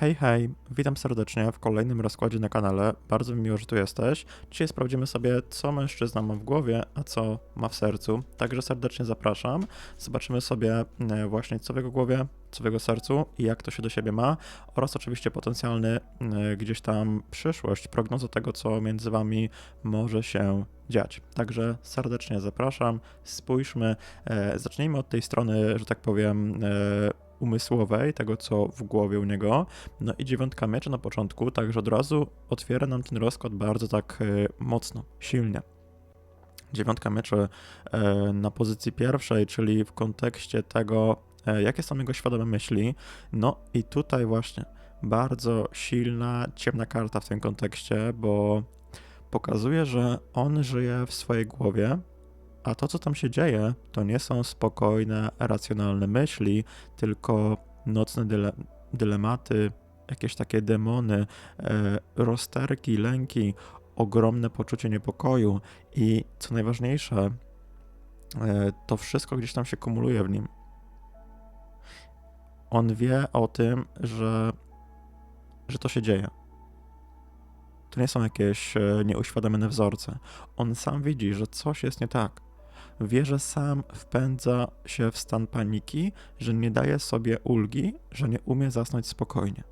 Hej, hej, witam serdecznie w kolejnym rozkładzie na kanale. Bardzo mi miło, że tu jesteś. Dzisiaj sprawdzimy sobie, co mężczyzna ma w głowie, a co ma w sercu. Także serdecznie zapraszam. Zobaczymy sobie e, właśnie, co w jego głowie, co w jego sercu i jak to się do siebie ma, oraz oczywiście potencjalny e, gdzieś tam przyszłość, prognozę tego, co między wami może się dziać. Także serdecznie zapraszam. Spójrzmy. E, zacznijmy od tej strony, że tak powiem umysłowej, tego co w głowie u niego. No i dziewiątka mieczy na początku, także od razu otwiera nam ten rozkład bardzo tak e, mocno, silnie. Dziewiątka mieczy e, na pozycji pierwszej, czyli w kontekście tego, e, jakie są jego świadome myśli. No i tutaj właśnie bardzo silna, ciemna karta w tym kontekście, bo pokazuje, że on żyje w swojej głowie, a to, co tam się dzieje, to nie są spokojne, racjonalne myśli, tylko nocne dyle dylematy, jakieś takie demony, e, rozterki, lęki, ogromne poczucie niepokoju i co najważniejsze, e, to wszystko gdzieś tam się kumuluje w nim. On wie o tym, że, że to się dzieje. To nie są jakieś e, nieuświadomione wzorce. On sam widzi, że coś jest nie tak wie, że sam wpędza się w stan paniki, że nie daje sobie ulgi, że nie umie zasnąć spokojnie.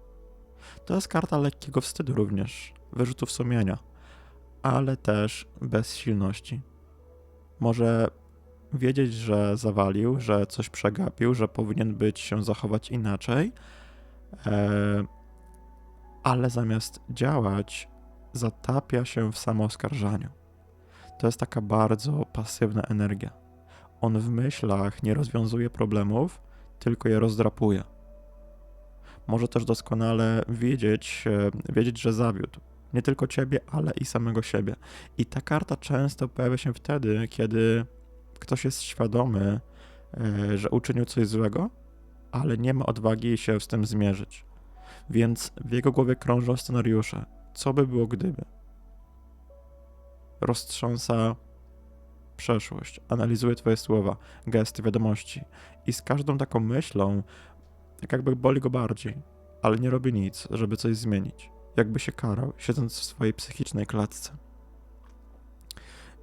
To jest karta lekkiego wstydu również, wyrzutów sumienia, ale też bezsilności. Może wiedzieć, że zawalił, że coś przegapił, że powinien być się zachować inaczej, e, ale zamiast działać, zatapia się w samooskarżaniu to jest taka bardzo pasywna energia. On w myślach nie rozwiązuje problemów, tylko je rozdrapuje. Może też doskonale wiedzieć, e, wiedzieć, że zawiódł. Nie tylko ciebie, ale i samego siebie. I ta karta często pojawia się wtedy, kiedy ktoś jest świadomy, e, że uczynił coś złego, ale nie ma odwagi się z tym zmierzyć. Więc w jego głowie krążą scenariusze. Co by było gdyby? Roztrząsa przeszłość, analizuje Twoje słowa, gesty, wiadomości i z każdą taką myślą, tak jakby boli go bardziej, ale nie robi nic, żeby coś zmienić. Jakby się karał, siedząc w swojej psychicznej klatce.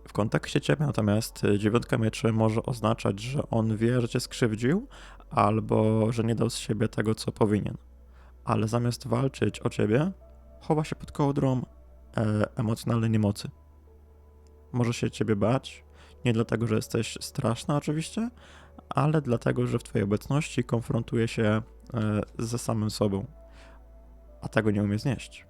W kontekście ciebie natomiast y, dziewiątka mieczy może oznaczać, że on wie, że cię skrzywdził, albo że nie dał z siebie tego, co powinien. Ale zamiast walczyć o ciebie, chowa się pod kołdrą e, emocjonalnej niemocy może się ciebie bać. Nie dlatego, że jesteś straszna, oczywiście, ale dlatego, że w twojej obecności konfrontuje się e, ze samym sobą, a tego nie umie znieść.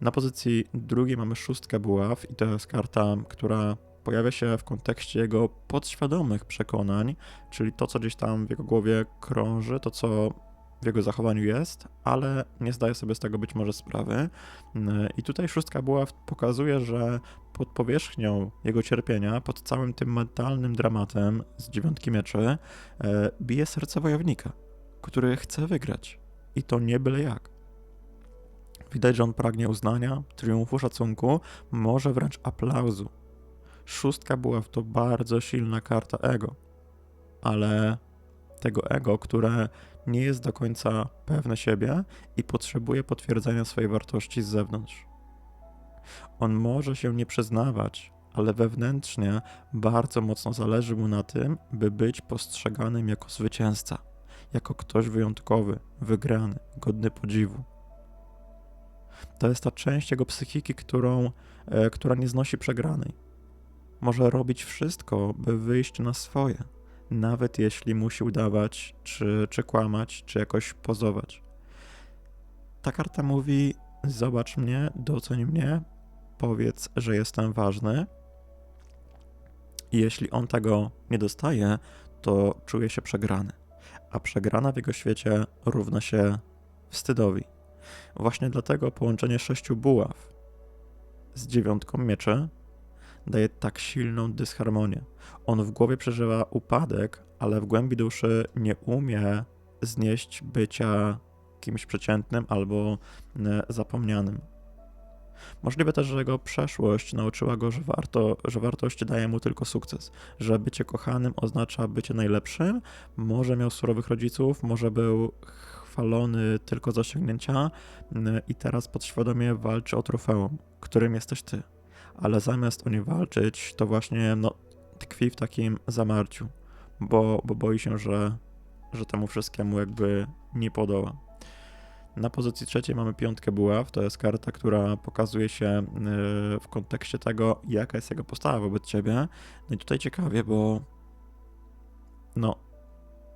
Na pozycji drugiej mamy szóstkę buław i to jest karta, która pojawia się w kontekście jego podświadomych przekonań, czyli to, co gdzieś tam w jego głowie krąży, to, co w jego zachowaniu jest, ale nie zdaje sobie z tego być może sprawy. I tutaj szóstka była pokazuje, że pod powierzchnią jego cierpienia, pod całym tym mentalnym dramatem z dziewiątki mieczy, e, bije serce wojownika, który chce wygrać. I to nie byle jak. Widać, że on pragnie uznania, triumfu, szacunku, może wręcz aplauzu. Szóstka była w to bardzo silna karta ego, ale tego ego, które nie jest do końca pewne siebie i potrzebuje potwierdzenia swojej wartości z zewnątrz. On może się nie przyznawać, ale wewnętrznie bardzo mocno zależy mu na tym, by być postrzeganym jako zwycięzca, jako ktoś wyjątkowy, wygrany, godny podziwu. To jest ta część jego psychiki, którą, e, która nie znosi przegranej. Może robić wszystko, by wyjść na swoje nawet jeśli musi udawać, czy, czy kłamać, czy jakoś pozować. Ta karta mówi: Zobacz mnie, doceń mnie, powiedz, że jestem ważny. Jeśli on tego nie dostaje, to czuje się przegrany. A przegrana w jego świecie równa się wstydowi. Właśnie dlatego połączenie sześciu buław z dziewiątką mieczy daje tak silną dysharmonię. On w głowie przeżywa upadek, ale w głębi duszy nie umie znieść bycia kimś przeciętnym albo e, zapomnianym. Możliwe też, że jego przeszłość nauczyła go, że, warto, że wartość daje mu tylko sukces, że bycie kochanym oznacza bycie najlepszym. Może miał surowych rodziców, może był chwalony tylko za osiągnięcia mm, i teraz podświadomie walczy o trofeum, którym jesteś ty. Ale zamiast o nie walczyć, to właśnie no, tkwi w takim zamarciu, bo, bo boi się, że, że temu wszystkiemu jakby nie podoła. Na pozycji trzeciej mamy piątkę buław. To jest karta, która pokazuje się y, w kontekście tego, jaka jest jego postawa wobec ciebie. No i tutaj ciekawie, bo no,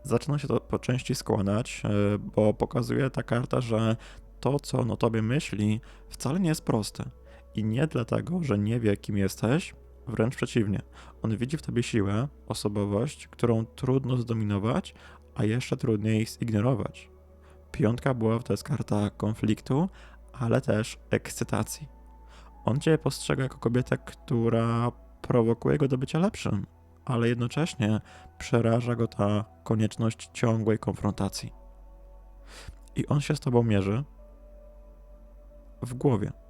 zaczyna się to po części składać, y, bo pokazuje ta karta, że to, co on o tobie myśli, wcale nie jest proste. I nie dlatego, że nie wie, kim jesteś, wręcz przeciwnie. On widzi w tobie siłę, osobowość, którą trudno zdominować, a jeszcze trudniej zignorować. Piątka buław to jest karta konfliktu, ale też ekscytacji. On cię postrzega jako kobietę, która prowokuje go do bycia lepszym, ale jednocześnie przeraża go ta konieczność ciągłej konfrontacji. I on się z tobą mierzy w głowie.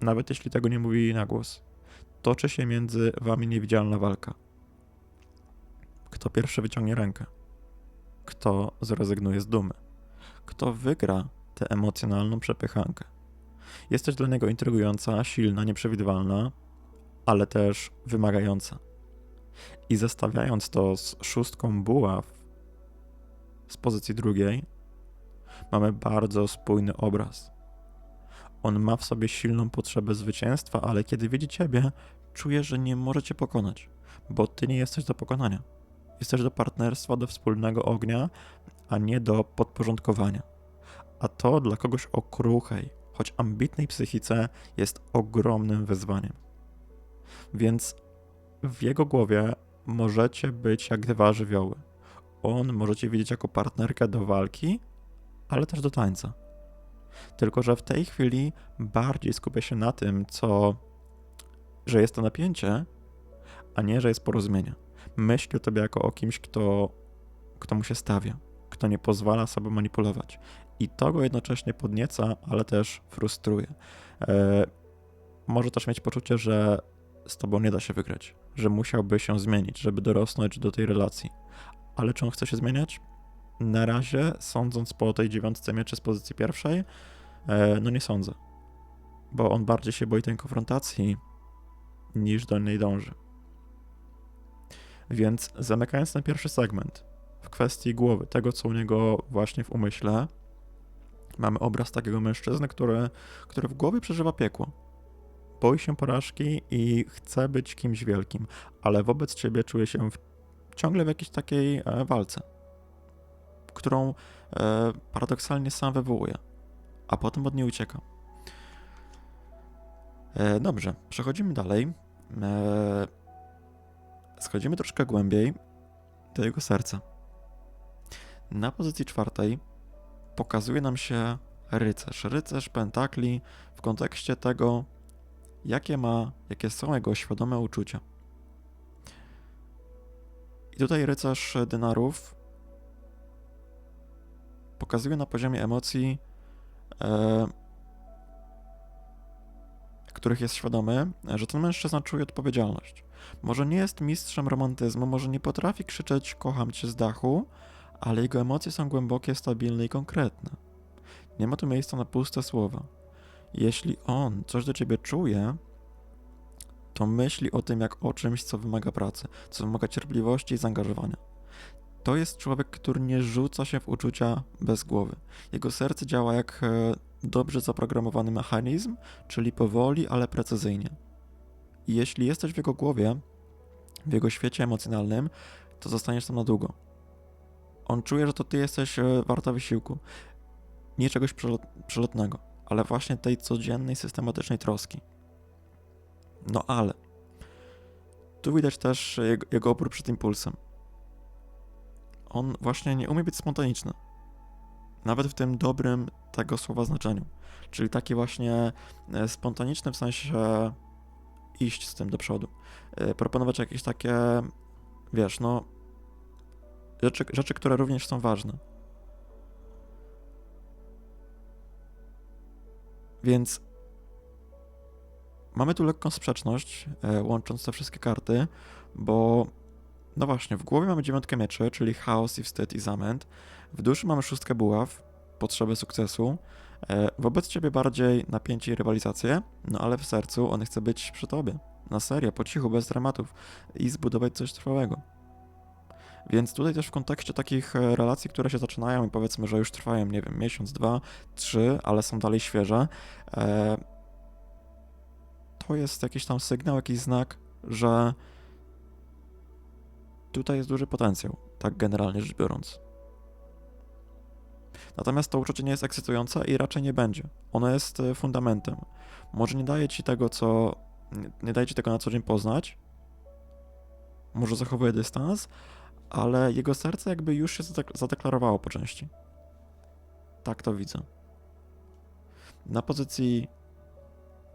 Nawet jeśli tego nie mówi na głos. Toczy się między wami niewidzialna walka. Kto pierwszy wyciągnie rękę? Kto zrezygnuje z dumy? kto wygra tę emocjonalną przepychankę. Jesteś dla niego intrygująca, silna, nieprzewidywalna, ale też wymagająca. I zestawiając to z szóstką buław z pozycji drugiej, mamy bardzo spójny obraz. On ma w sobie silną potrzebę zwycięstwa, ale kiedy widzi ciebie, czuje, że nie może cię pokonać, bo ty nie jesteś do pokonania. Jesteś do partnerstwa, do wspólnego ognia, a nie do podporządkowania. A to dla kogoś o kruchej, choć ambitnej psychice jest ogromnym wyzwaniem. Więc w jego głowie możecie być jak dwa żywioły. On możecie widzieć jako partnerkę do walki, ale też do tańca. Tylko, że w tej chwili bardziej skupia się na tym, co, że jest to napięcie, a nie, że jest porozumienie. Myśli o tobie jako o kimś, kto, kto mu się stawia kto nie pozwala sobie manipulować. I to go jednocześnie podnieca, ale też frustruje. E, może też mieć poczucie, że z tobą nie da się wygrać, że musiałby się zmienić, żeby dorosnąć do tej relacji. Ale czy on chce się zmieniać? Na razie, sądząc po tej dziewiątce mieczy z pozycji pierwszej, e, no nie sądzę. Bo on bardziej się boi tej konfrontacji, niż do niej dąży. Więc zamykając ten pierwszy segment, w kwestii głowy, tego co u niego właśnie w umyśle. Mamy obraz takiego mężczyzny, który, który w głowie przeżywa piekło. Boi się porażki i chce być kimś wielkim, ale wobec ciebie czuje się w, ciągle w jakiejś takiej e, walce, którą e, paradoksalnie sam wywołuje, a potem od niej ucieka. E, dobrze, przechodzimy dalej. E, schodzimy troszkę głębiej do jego serca. Na pozycji czwartej pokazuje nam się rycerz. Rycerz pentakli w kontekście tego, jakie ma, jakie są jego świadome uczucia. I tutaj rycerz dynarów pokazuje na poziomie emocji, e, których jest świadomy, że ten mężczyzna czuje odpowiedzialność. Może nie jest mistrzem romantyzmu, może nie potrafi krzyczeć kocham cię z dachu, ale jego emocje są głębokie, stabilne i konkretne. Nie ma tu miejsca na puste słowa. Jeśli on coś do ciebie czuje, to myśli o tym jak o czymś, co wymaga pracy, co wymaga cierpliwości i zaangażowania. To jest człowiek, który nie rzuca się w uczucia bez głowy. Jego serce działa jak e, dobrze zaprogramowany mechanizm, czyli powoli, ale precyzyjnie. I jeśli jesteś w jego głowie, w jego świecie emocjonalnym, to zostaniesz tam na długo on czuje, że to ty jesteś e, warta wysiłku. Nie czegoś przelotnego, ale właśnie tej codziennej, systematycznej troski. No ale tu widać też jego, jego opór przed impulsem. On właśnie nie umie być spontaniczny. Nawet w tym dobrym tego słowa znaczeniu. Czyli taki właśnie e, spontaniczny w sensie iść z tym do przodu. E, proponować jakieś takie, wiesz, no rzeczy, rzeczy, które również są ważne. Więc mamy tu lekką sprzeczność, e, łącząc te wszystkie karty, bo no właśnie, w głowie mamy dziewiątkę mieczy, czyli chaos i wstyd i zamęt. W duszy mamy szóstkę buław, potrzebę sukcesu, e, wobec ciebie bardziej napięcie i rywalizację, no ale w sercu on chce być przy tobie. Na serio, po cichu, bez dramatów i zbudować coś trwałego. Więc tutaj też w kontekście takich e, relacji, które się zaczynają i powiedzmy, że już trwają, nie wiem, miesiąc, dwa, trzy, ale są dalej świeże, e, to jest jakiś tam sygnał, jakiś znak, że tutaj jest duży potencjał, tak generalnie rzecz biorąc. Natomiast to uczucie nie jest ekscytujące i raczej nie będzie. Ono jest e, fundamentem. Może nie daje ci tego, co. Nie, daje ci tego na co dzień poznać. Może zachowuje dystans, ale jego serce jakby już się zadek- zadeklarowało po części. Tak to widzę. Na pozycji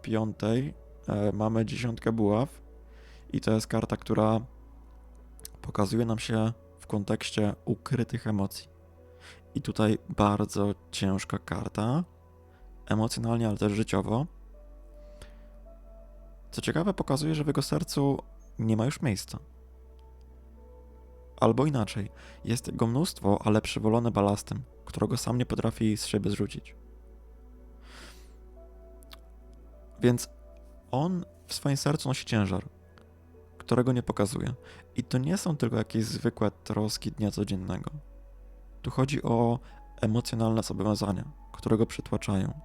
piątej e, mamy dziesiątkę buław i to jest karta, która pokazuje nam się w kontekście ukrytych emocji. I tutaj bardzo ciężka karta, emocjonalnie, ale też życiowo. Co ciekawe, pokazuje, że w jego sercu nie ma już miejsca. Albo inaczej, jest jego mnóstwo, ale przywolone balastem, którego sam nie potrafi z siebie zrzucić. Więc on w swoim sercu nosi ciężar, którego nie pokazuje. I to nie są tylko jakieś zwykłe troski dnia codziennego. Tu chodzi o emocjonalne zobowiązania, które go przytłaczają.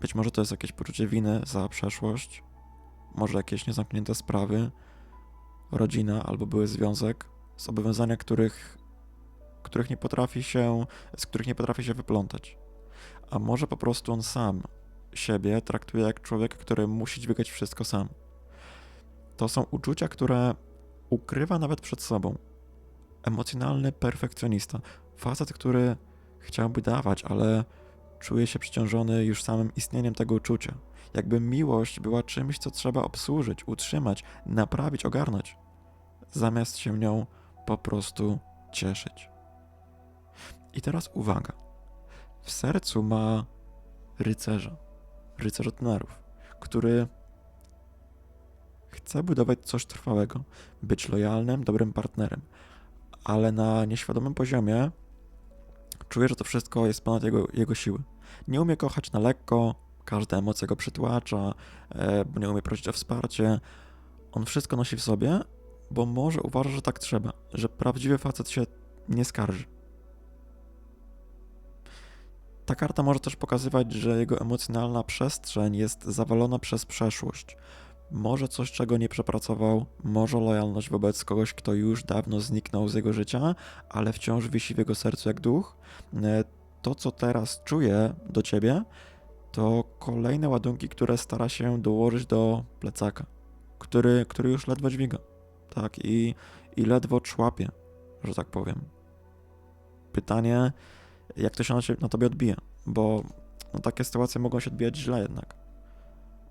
Być może to jest jakieś poczucie winy za przeszłość, może jakieś niezamknięte sprawy, rodzina albo były związek, zobowiązania, których, których nie potrafi się, z których nie potrafi się wyplątać. A może po prostu on sam siebie traktuje jak człowiek, który musi dźwigać wszystko sam. To są uczucia, które ukrywa nawet przed sobą. Emocjonalny perfekcjonista. Facet, który chciałby dawać, ale czuje się przeciążony już samym istnieniem tego uczucia. Jakby miłość była czymś, co trzeba obsłużyć, utrzymać, naprawić, ogarnąć, zamiast się nią po prostu cieszyć. I teraz uwaga. W sercu ma rycerza, rycerza tenerów, który chce budować coś trwałego, być lojalnym, dobrym partnerem, ale na nieświadomym poziomie czuje, że to wszystko jest ponad jego, jego siły. Nie umie kochać na lekko, każda emocja go przytłacza, e, bo nie umie prosić o wsparcie. On wszystko nosi w sobie, bo może uważa, że tak trzeba, że prawdziwy facet się nie skarży. Ta karta może też pokazywać, że jego emocjonalna przestrzeń jest zawalona przez przeszłość. Może coś, czego nie przepracował, może lojalność wobec kogoś, kto już dawno zniknął z jego życia, ale wciąż wisi w jego sercu jak duch. E, to, co teraz czuje do ciebie, to kolejne ładunki, które stara się dołożyć do plecaka, który, który już ledwo dźwiga. Tak, i, i ledwo człapie, że tak powiem. Pytanie, jak to się na, ciebie, na tobie odbije, bo no, takie sytuacje mogą się odbijać źle jednak.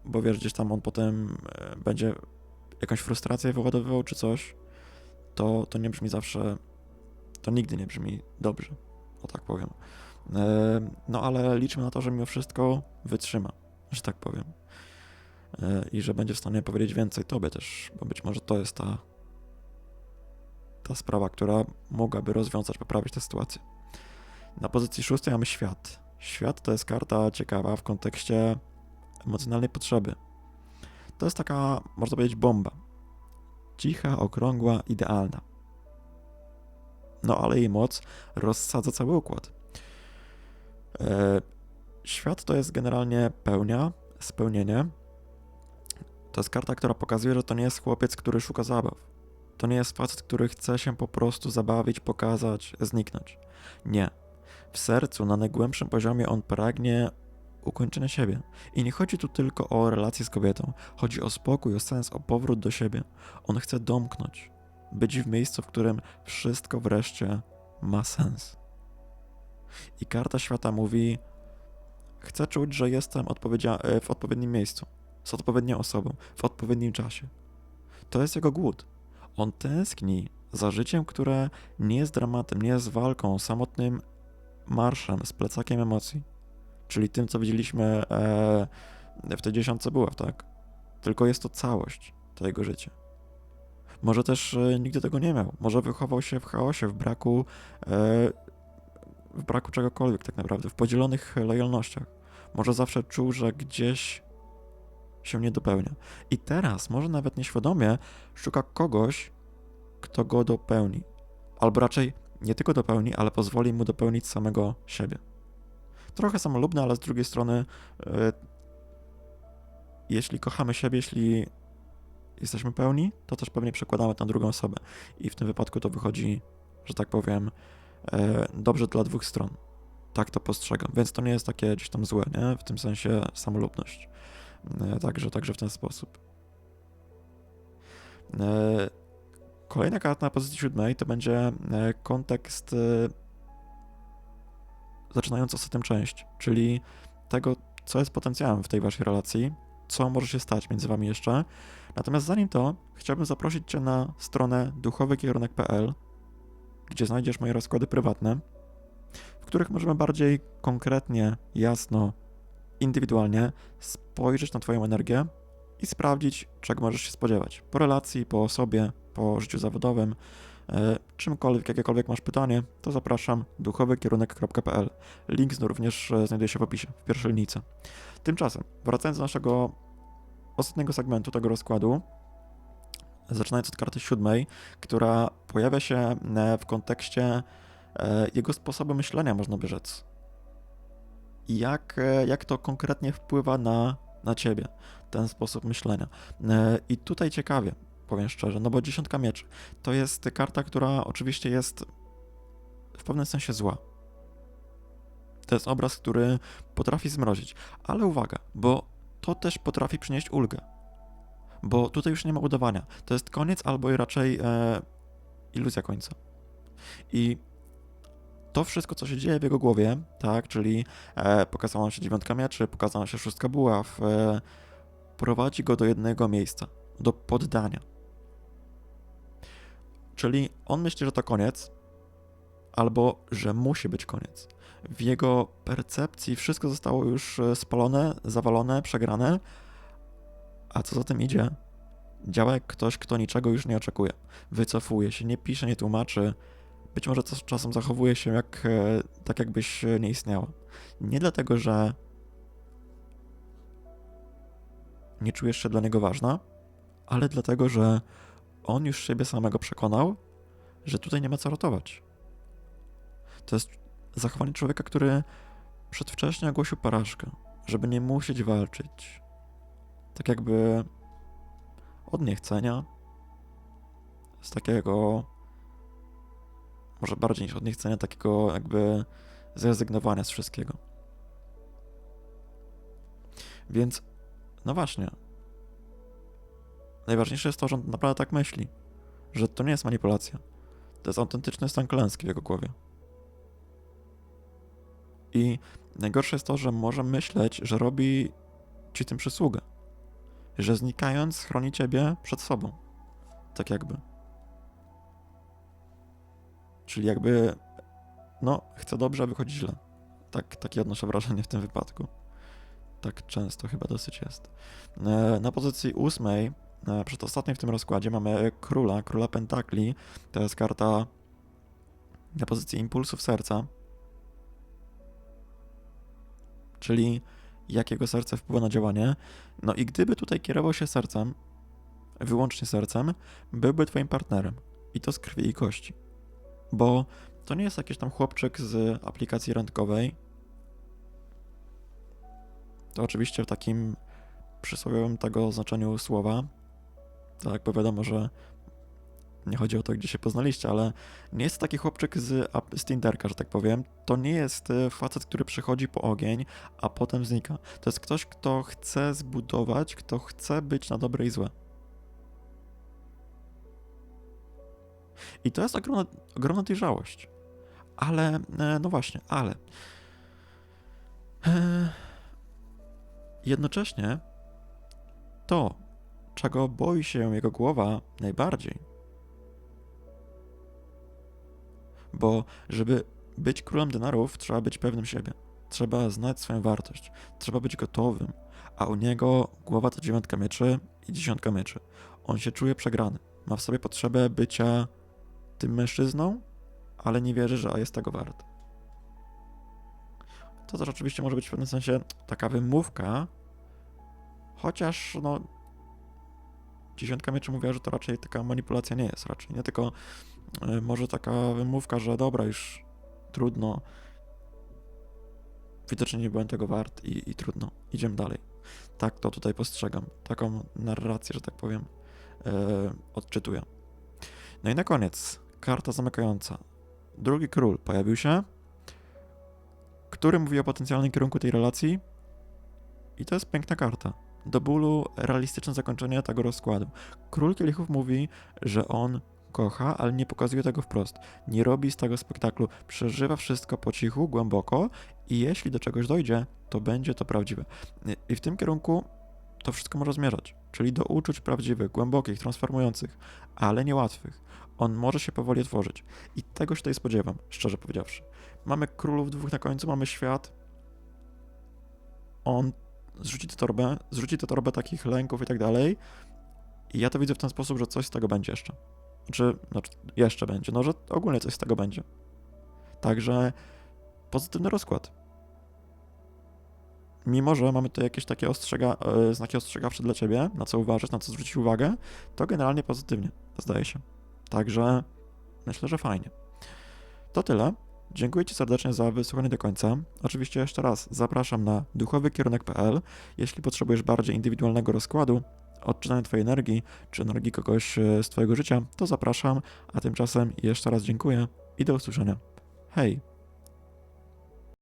Bo wiesz, gdzieś tam on potem e, będzie jakąś frustrację wyładowywał czy coś, to, to nie brzmi zawsze, to nigdy nie brzmi dobrze, o tak powiem. E, no ale liczmy na to, że mimo wszystko wytrzyma, że tak powiem. E, I że będzie w stanie powiedzieć więcej tobie też, bo być może to jest ta, ta sprawa, która mogłaby rozwiązać, poprawić tę sytuację. Na pozycji szóstej mamy świat. Świat to jest karta ciekawa w kontekście emocjonalnej potrzeby. To jest taka, można powiedzieć, bomba. Cicha, okrągła, idealna. No ale jej moc rozsadza cały układ. E, świat to jest generalnie pełnia, spełnienie. To jest karta, która pokazuje, że to nie jest chłopiec, który szuka zabaw. To nie jest facet, który chce się po prostu zabawić, pokazać, zniknąć. Nie. W sercu, na najgłębszym poziomie, on pragnie ukończenia siebie. I nie chodzi tu tylko o relację z kobietą. Chodzi o spokój, o sens, o powrót do siebie. On chce domknąć, być w miejscu, w którym wszystko wreszcie ma sens. I karta świata mówi: Chcę czuć, że jestem odpowiedzia- w odpowiednim miejscu, z odpowiednią osobą, w odpowiednim czasie. To jest jego głód. On tęskni za życiem, które nie jest dramatem, nie jest walką, samotnym marszem z plecakiem emocji. Czyli tym, co widzieliśmy e, w tej dziesiątce buław, tak? Tylko jest to całość, to życie. Może też e, nigdy tego nie miał. Może wychował się w chaosie, w braku e, w braku czegokolwiek tak naprawdę, w podzielonych lojalnościach. Może zawsze czuł, że gdzieś się nie dopełnia. I teraz, może nawet nieświadomie, szuka kogoś, kto go dopełni. Albo raczej nie tylko dopełni, ale pozwoli mu dopełnić samego siebie. Trochę samolubne, ale z drugiej strony, e, jeśli kochamy siebie, jeśli jesteśmy pełni, to też pewnie przekładamy na drugą osobę. I w tym wypadku to wychodzi, że tak powiem, e, dobrze dla dwóch stron. Tak to postrzegam. Więc to nie jest takie gdzieś tam złe, nie? W tym sensie samolubność. E, także, także w ten sposób. Kolejna karta na pozycji siódmej to będzie kontekst zaczynając ostatnią część, czyli tego, co jest potencjałem w tej waszej relacji, co może się stać między wami jeszcze. Natomiast zanim to, chciałbym zaprosić cię na stronę duchowykierunek.pl, gdzie znajdziesz moje rozkłady prywatne, w których możemy bardziej konkretnie, jasno, indywidualnie spojrzeć na twoją energię i sprawdzić, czego możesz się spodziewać. Po relacji, po osobie, po życiu zawodowym, czymkolwiek, jakiekolwiek masz pytanie, to zapraszam duchowykierunek.pl. Link również e, znajduje się w opisie, w pierwszej linijce. Tymczasem, wracając do naszego ostatniego segmentu tego rozkładu, zaczynając od karty siódmej, która pojawia się e, w kontekście e, jego sposobu myślenia, można by rzec. Jak, e, jak to konkretnie wpływa na, na ciebie, ten sposób myślenia. E, I tutaj ciekawie, powiem szczerze, no bo dziesiątka mieczy to jest karta, która oczywiście jest w pewnym sensie zła. To jest obraz, który potrafi zmrozić, ale uwaga, bo to też potrafi przynieść ulgę. Bo tutaj już nie ma udawania. To jest koniec albo i raczej e, iluzja końca. I to wszystko, co się dzieje w jego głowie, tak, czyli e, pokazała nam się dziewiątka mieczy, pokazała nam się szóstka buław, e, prowadzi go do jednego miejsca, do poddania. Czyli on myśli, że to koniec, albo że musi być koniec. W jego percepcji wszystko zostało już e, spalone, zawalone, przegrane, a co za tym idzie? Działa jak ktoś, kto niczego już nie oczekuje. Wycofuje się, nie pisze, nie tłumaczy. Być może czasem zachowuje się jak, e, tak, jakbyś nie istniała. Nie dlatego, że nie czujesz się dla niego ważna, ale dlatego, że on już siebie samego przekonał, że tutaj nie ma co ratować. To jest zachowanie człowieka, który przedwcześnie ogłosił porażkę, żeby nie musieć walczyć. Tak jakby od niechcenia, z takiego, może bardziej niż od niechcenia, takiego jakby zrezygnowania z wszystkiego. Więc, no właśnie, najważniejsze jest to, że on naprawdę tak myśli, że to nie jest manipulacja. To jest autentyczny stan klęski w jego głowie. I najgorsze jest to, że może myśleć, że robi ci tym przysługę. Że znikając chroni ciebie przed sobą. Tak jakby. Czyli jakby, no, chce dobrze, a wychodzi źle. Tak, takie odnoszę wrażenie w tym wypadku. Tak często chyba dosyć jest. E, na pozycji ósmej przedostatniej w tym rozkładzie mamy króla, króla pentakli. To jest karta na pozycji impulsów serca. Czyli jakiego serce wpływa na działanie. No i gdyby tutaj kierował się sercem, wyłącznie sercem, byłby twoim partnerem. I to z krwi i kości. Bo to nie jest jakiś tam chłopczyk z aplikacji randkowej. To oczywiście w takim przysłowiowym tego znaczeniu słowa, tak, bo wiadomo, że nie chodzi o to, gdzie się poznaliście, ale nie jest taki chłopczyk z, z Tinderka, że tak powiem. To nie jest e, facet, który przychodzi po ogień, a potem znika. To jest ktoś, kto chce zbudować, kto chce być na dobre i złe. I to jest ogromna, ogromna dojrzałość. Ale, e, no właśnie, ale. E, jednocześnie to, czego boi się jego głowa najbardziej. Bo żeby być królem denarów, trzeba być pewnym siebie. Trzeba znać swoją wartość. Trzeba być gotowym. A u niego głowa to dziewiątka mieczy i dziesiątka mieczy. On się czuje przegrany. Ma w sobie potrzebę bycia tym mężczyzną, ale nie wierzy, że jest tego wart. to też oczywiście może być w pewnym sensie taka wymówka, chociaż no dziesiątka mieczy mówiła, że to raczej taka manipulacja nie jest raczej, nie tylko y, może taka wymówka, że dobra, już trudno, widocznie nie byłem tego wart i, i trudno, idziemy dalej. Tak to tutaj postrzegam, taką narrację, że tak powiem, yy, odczytuję. No i na koniec, karta zamykająca. Drugi król pojawił się, który mówi o potencjalnym kierunku tej relacji i to jest piękna karta. Do bólu realistyczne zakończenie tego rozkładu. Król kielichów mówi, że on kocha, ale nie pokazuje tego wprost. Nie robi z tego spektaklu. Przeżywa wszystko po cichu, głęboko i jeśli do czegoś dojdzie, to będzie to prawdziwe. I w tym kierunku to wszystko może zmierzać, czyli do uczuć prawdziwych, głębokich, transformujących, ale niełatwych. On może się powoli otworzyć. I tego się tutaj spodziewam, szczerze powiedziawszy. Mamy królów dwóch na końcu, mamy świat. On zrzuci tę torbę, zrzuci tę torbę takich lęków i tak dalej. I ja to widzę w ten sposób, że coś z tego będzie jeszcze. Czy znaczy jeszcze będzie, no że ogólnie coś z tego będzie. Także pozytywny rozkład. Mimo, że mamy tu jakieś takie ostrzega, e, znaki ostrzegawcze dla ciebie, na co uważać, na co zwrócić uwagę, to generalnie pozytywnie, zdaje się. Także myślę, że fajnie. To tyle. Dziękuję Ci serdecznie za wysłuchanie do końca. Oczywiście jeszcze raz zapraszam na duchowykierunek.pl. Jeśli potrzebujesz bardziej indywidualnego rozkładu, odczytania Twojej energii, czy energii kogoś e, z Twojego życia, to zapraszam. A tymczasem jeszcze raz dziękuję i do usłyszenia. Hej!